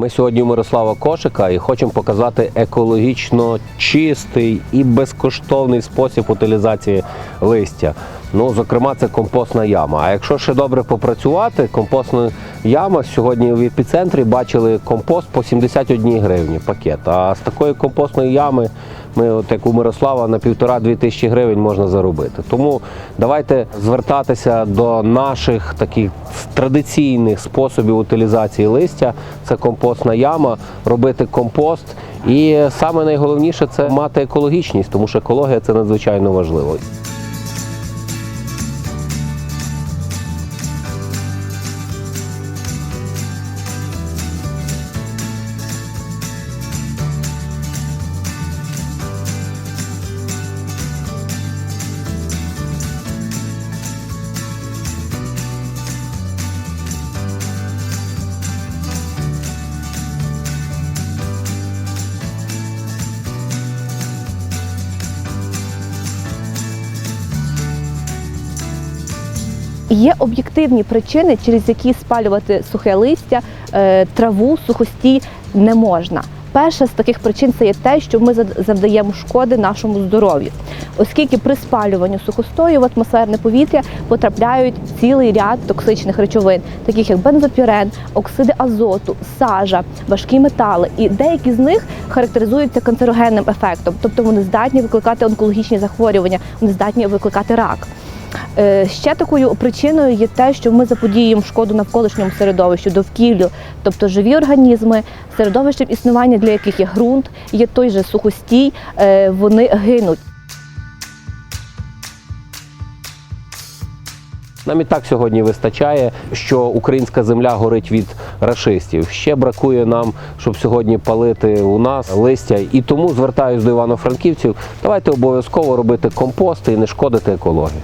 Ми сьогодні у Мирослава Кошика і хочемо показати екологічно чистий і безкоштовний спосіб утилізації листя. Ну, зокрема, це компостна яма. А якщо ще добре попрацювати, компостна яма сьогодні в епіцентрі бачили компост по 71 гривні пакет. А з такої компостної ями ми, от як у Мирослава, на півтора-дві тисячі гривень можна заробити. Тому давайте звертатися до наших таких традиційних способів утилізації листя. Це компостна яма, робити компост. І саме найголовніше це мати екологічність, тому що екологія це надзвичайно важливо. Є об'єктивні причини, через які спалювати сухе листя, е, траву, сухостій не можна. Перша з таких причин це є те, що ми завдаємо шкоди нашому здоров'ю, оскільки при спалюванні сухостою в атмосферне повітря потрапляють цілий ряд токсичних речовин, таких як бензопірен, оксиди азоту, сажа, важкі метали. І деякі з них характеризуються канцерогенним ефектом, тобто вони здатні викликати онкологічні захворювання, вони здатні викликати рак. Е, Ще такою причиною є те, що ми заподіюємо шкоду навколишньому середовищу, довкіллю, тобто живі організми, середовищем існування, для яких є ґрунт, є той же сухостій, е, вони гинуть. Нам і так сьогодні вистачає, що українська земля горить від рашистів. Ще бракує нам, щоб сьогодні палити у нас листя. І тому звертаюсь до івано-франківців. Давайте обов'язково робити компости і не шкодити екології.